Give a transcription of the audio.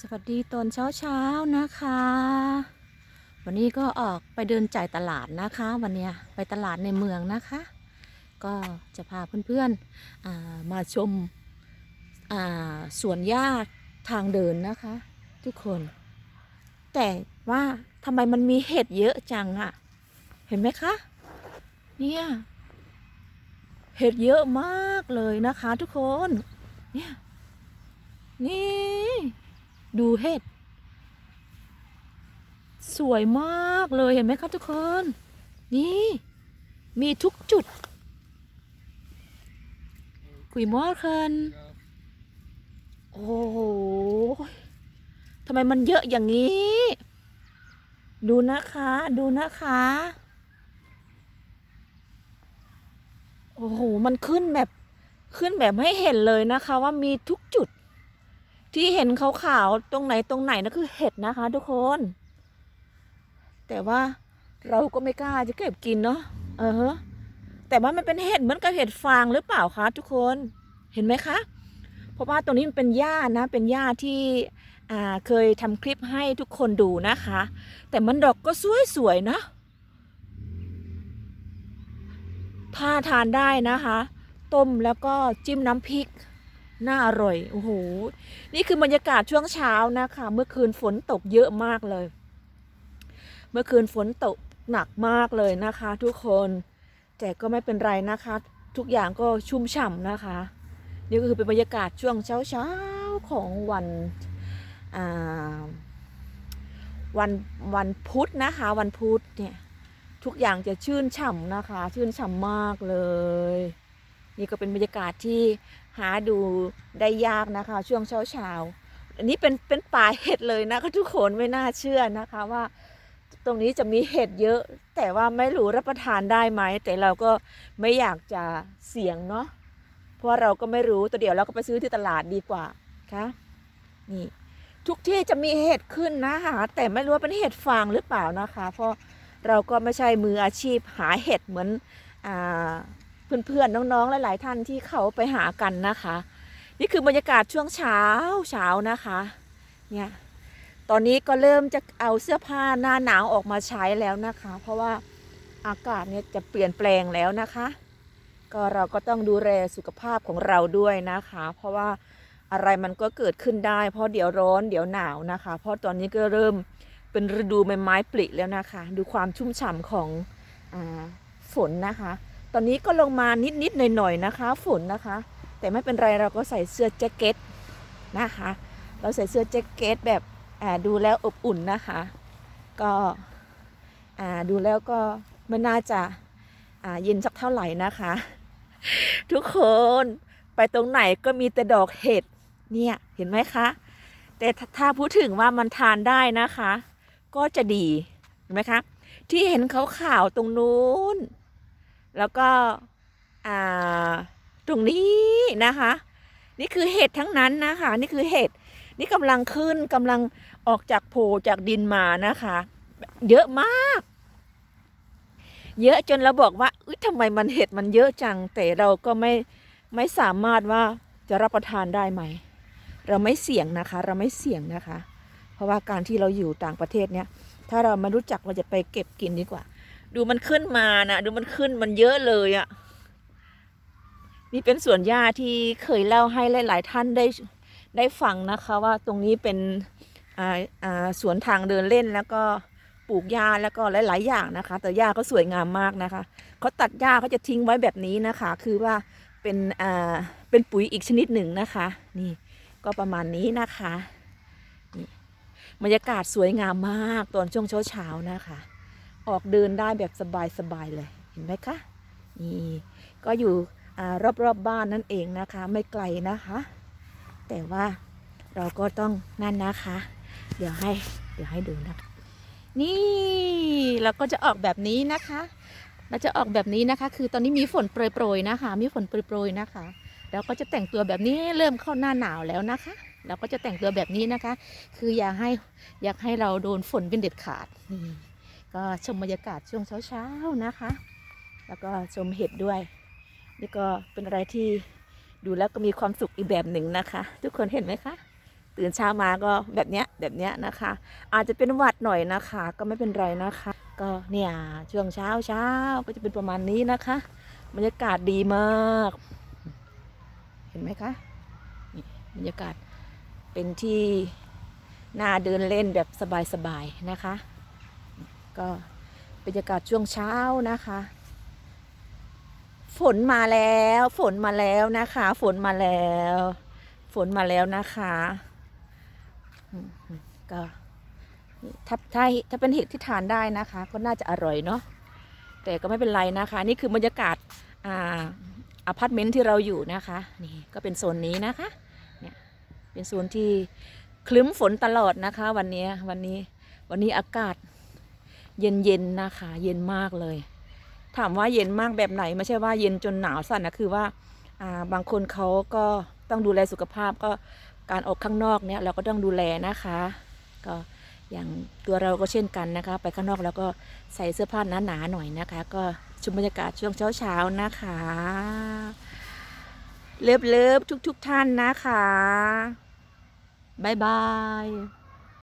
สวัสดีตอนเช้าเช้าๆนะคะ วันนี้ก็ออกไปเดินจ่ายตลาดนะคะ วันนี้ไปตลาดในเมืองนะคะ ก็จะพาเพื่อนๆมาชมาสวนหญ้าทางเดินนะคะ ทุกคน แต่ว่าทำไมมันมีเห็ดเยอะจังอะเห็นไหมคะ เนี่ย เห็ดเยอะมากเลยนะคะ ทุกคน เนี่ย นี่ ดูเห็ด สวยมากเลยเห็นไหมคะทุกคน นี่ มีทุกจุด กุยมอดเคินโอ้โหทำไมมันเยอะอย่างนี้ ดูนะคะ ดูนะคะ โอ้โห มันขึ้นแบบ ขึ้นแบบให้เห็นเลยนะคะว่ามีทุกจุด ที่เห็นขาวๆตรงไหนตรงไหนนะคือเห็ดนะคะ ทุกคน แต่ว่าเราก็ไม่กล้าจะเก็บกินเนาะเออฮะแต่ว่ามันเป็นเห็ดเหมือนกับเห็ดฟางหรือเปล่าคะทุกคนเห็นไหมคะ เพราะว่าตรงนี้มันเป็นหญ้านะ เป็นหญ้าที่เคยทำคลิปให้ทุกคนดูนะคะ แต่มันดอกก็สวยๆนะถ้าทานได้นะคะ ต้มแล้วก็จิ้มน้ำพริก น่าอร่อยโอ้โหนี่คือบรรยากาศช่วงเช้านะคะ เมื่อคืนฝนตกเยอะมากเลย เมื่อคืนฝนตกหนักมากเลยนะคะ ทุกคนแต่ก็ไม่เป็นไรนะคะ ทุกอย่างก็ชุ่มฉ่ำนะคะ นี่ก็คือเป็นบรรยากาศช่วงเช้าเช้าๆของวันวันวันพุธนะคะ วันพุธเนี่ยทุกอย่างจะชื่นฉ่ำนะคะ ชื่นฉ่ำมากเลย นี่ก็เป็นบรรยากาศที่ หาดูได้ยากนะคะ ช่วงเช้าเช้าอันนี้เป็นเป็นป่าเห็ดเลยนะคะทุกคนไม่น่าเชื่อนะคะว่า ตรงนี้จะมีเห็ดเยอะ แต่ว่าไม่รู้รับประทานได้ไหมแต่เราก็ไม่อยากจะเสี่ยงเนาะเพราะเราก็ไม่รู้ตัวเดียวเราก็ไปซื้อที่ตลาดดีกว่าค่ะนี่ทุกที่จะมีเห็ดขึ้นนะคะแต่ไม่รู้ว่าเป็นเห็ดฟางหรือเปล่านะคะ เพราะเราก็ไม่ใช่มืออาชีพหาเห็ดเหมือนอ่า เพื่อนๆน้องๆหลาย ๆ ท่านที่เขาไปหากันนะคะ นี่คือบรรยากาศช่วงเช้าเช้านะคะเนี่ยตอนนี้ก็เริ่มจะเอาเสื้อผ้าหน้าหนาวออกมาใช้แล้วนะคะ เพราะว่าอากาศเนี่ยจะเปลี่ยนแปลงแล้วนะคะ ก็เราก็ต้องดูแลสุขภาพของเราด้วยนะคะ เพราะว่าอะไรมันก็เกิดขึ้นได้ เพราะเดี๋ยวร้อนเดี๋ยวหนาวนะคะ เพราะตอนนี้ก็เริ่มเป็นฤดูใบไม้ผลิแล้วนะคะ ดูความชุ่มฉ่ำของอฝนนะคะ ตอนนี้ก็ลงมานิดๆหน่อยๆนะคะ ฝนนะคะ แต่ไม่เป็นไรเราก็ใส่เสื้อแจ็คเก็ตนะคะ เราใส่เสื้อแจ็คเก็ตแบบดูแล้วอบอุ่นนะคะ ก็ดูแล้วก็ไม่น่าจะเย็นสักเท่าไหร่นะคะ ทุกคนไปตรงไหนก็มีแต่ดอกเห็ดเนี่ยเห็นไหมคะ แต่ถ้าถ้าพูดถึงว่ามันทานได้นะคะ ก็จะดีเห็นไหมคะ ที่เห็นขาวๆตรงนู้น แล้วก็ตรงนี้นะคะ นี่คือเห็ดทั้งนั้นนะคะ นี่คือเห็ดนี่กำลังขึ้นกำลังออกจากโพจากดินมานะคะ เยอะมาก เยอะจนเราบอกว่าอุ๊ยทำไมมันเห็ดมันเยอะจัง แต่เราก็ไม่ไม่สามารถว่าจะรับประทานได้ไหม เราไม่เสี่ยงนะคะ เราไม่เสี่ยงนะคะ เพราะว่าการที่เราอยู่ต่างประเทศเนี่ยถ้าเราไม่รู้จักเราจะไปเก็บกินดีกว่า ดูมันขึ้นมานะดูมันขึ้นมันเยอะเลยอะ่ะนี่เป็นสวนหญ้าที่เคยเล่าให้หลาย ๆ ท่านได้ได้ฟังนะคะว่าตรงนี้เป็นอ่าอ่าสวนทางเดินเล่นแล้วก็ปลูกหญ้าแล้วก็หลาย ๆ อย่างนะคะ แต่หญ้าก็สวยงามมากนะคะเขาตัดหญ้าเขาจะทิ้งไว้แบบนี้นะคะ คือว่าเป็นอ่าเป็นปุ๋ยอีกชนิดหนึ่งนะคะ นี่ก็ประมาณนี้นะคะนี่บรรยากาศสวยงามมากตอนช่วงเช้า ๆ นะคะ ออกเดินได้แบบสบายๆเลยเห็นไหมคะนี่ก็อยู่รอบๆบบ้านนั่นเองนะคะ ไม่ไกลนะคะ แต่ว่าเราก็ต้องนั่นนะคะ เดี๋ยวให้เดี๋ยวให้ดูนะคะ นี่เราก็จะออกแบบนี้นะคะ เราจะออกแบบนี้นะคะ คือตอนนี้มีฝนโปรยๆนะคะ มีฝนโปรยๆนะคะเราก็จะแต่งตัวแบบนี้เริ่มเข้าหน้าหนาวแล้วนะคะ เราก็จะแต่งตัวแบบนี้นะคะ คืออยากให้อยากให้เราโดนฝนเป็นเด็ดขาดนี่ ก็ชมบรรยากาศช่วงเช้าๆนะคะ แล้วก็ชมเห็ดด้วย นี่ก็เป็นอะไรที่ดูแล้วก็มีความสุขอีกแบบหนึ่งนะคะ ทุกคนเห็นไหมคะตื่นเช้ามาก็แบบเนี้ยแบบเนี้ยนะคะ อาจจะเป็นหวัดหน่อยนะคะ ก็ไม่เป็นไรนะคะ ก็เนี่ยช่วงเช้าเช้าก็จะเป็นประมาณนี้นะคะ บรรยากาศดีมาก เห็นไหมคะบรรยากาศเป็นที่น่าเดินเล่นแบบสบายๆนะคะ ก็บรรยากาศช่วงเช้านะคะ ฝนมาแล้ว ฝนมาแล้วนะคะ ฝนมาแล้ว ฝนมาแล้วนะคะก็ถ้าถ้าถ้าเป็นเห็ดที่ทานได้นะคะ ก็น่าจะอร่อยเนาะแต่ก็ไม่เป็นไรนะคะ นี่คือบรรยากาศอ่าอพาร์ตเมนต์ที่เราอยู่นะคะนี่ก็เป็นโซนนี้นะคะเนี่ยเป็นโซนที่คลึ้มฝนตลอดนะคะ วันนี้วันนี้วันนี้อากาศ เย็นๆนะคะ เย็นมากเลย ถามว่าเย็นมากแบบไหน ไม่ใช่ว่าเย็นจนหนาวสั่นนะคือว่าบางคนเขาก็ต้องดูแลสุขภาพก็การออกข้างนอกเนี่ยเราก็ต้องดูแลนะคะ ก็อย่างตัวเราก็เช่นกันนะคะ ไปข้างนอกแล้วก็ใส่เสื้อผ้าหนาๆหน่อยนะคะ ก็ชมบรรยากาศช่วงเช้าๆนะคะ เลิฟเลิฟๆทุกๆท่านนะคะบ๊ายบาย